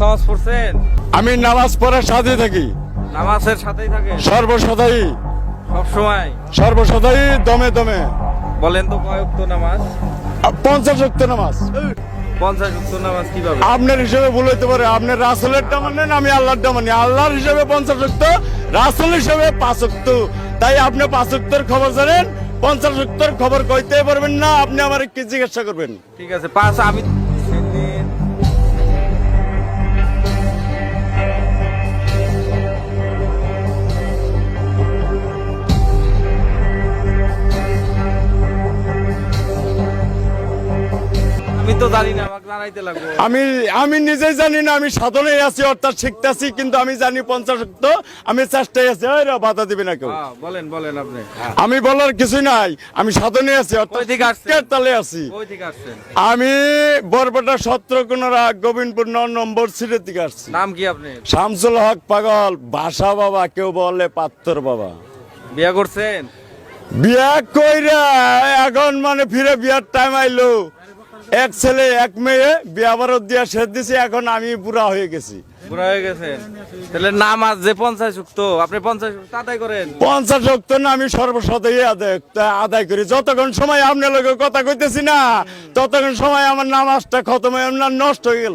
নামাজ পড়ছেন? আমি নামাজ পড়ার সাথে থাকি। নামাজের সাথেই থাকেন? সর্বসদাই। সব সময় সর্বসদাই দমে দমে। বলেন তো কয়েক নামাজ? পঞ্চাশ উক্ত নামাজ। পঞ্চাশ উক্ত নামাজ কীভাবে? আপনার হিসেবে ভুল হইতে পারে। আপনার রাসুলেরটা মানেন আমি আল্লাহরটা মানি। আল্লাহর হিসেবে পঞ্চাশ উক্ত রাসুল হিসেবে পাঁচ উক্ত। তাই আপনি পাঁচ উক্তর খবর জানেন পঞ্চাশ উক্তর খবর কইতে পারবেন না আপনি আমার কি জিজ্ঞাসা করবেন। ঠিক আছে পাঁচ আমি আমি তো জানি না আমাকে জানাইতে লাগবো। আমি আমি নিজেই জানি না আমি সাধনে আছি অর্থাৎ শিখতেছি কিন্তু আমি জানি পঞ্চাশ উক্ত আমি চেষ্টায় আছি ওই বাধা দিবে না কেউ। হ্যাঁ, বলেন বলেন আপনি। আমি বলার কিছু নাই আমি সাধনে আছি অর্থাৎ তালে আছি। আমি বরপেটা সত্রকোনারা গোবিন্দপুর ন নম্বর সিটের দিকে আসছি। নাম কি আপনি? শামসুল হক পাগল ভাষা বাবা কেউ বলে পাত্তর বাবা। বিয়া করছেন? বিয়া কইরা এখন মানে ফিরে বিয়ার টাইম আইলো। এক ছেলে এক মেয়ে বিয়া বারত দিয়া শেষ দিছি এখন আমি বুড়া হয়ে গেছি। বুড়া হয়ে গেছে। তাহলে নামাজ যে পঞ্চাশ উক্ত আপনি পঞ্চাশ আদায় করেন। পঞ্চাশ উক্ত না আমি সর্বসদাই আদায় আদায় করি। যতক্ষণ সময় আপনার লোকের কথা কইতেছি না ততক্ষণ সময় আমার নামাজটা খতম হয়ে নষ্ট হয়ে গেল।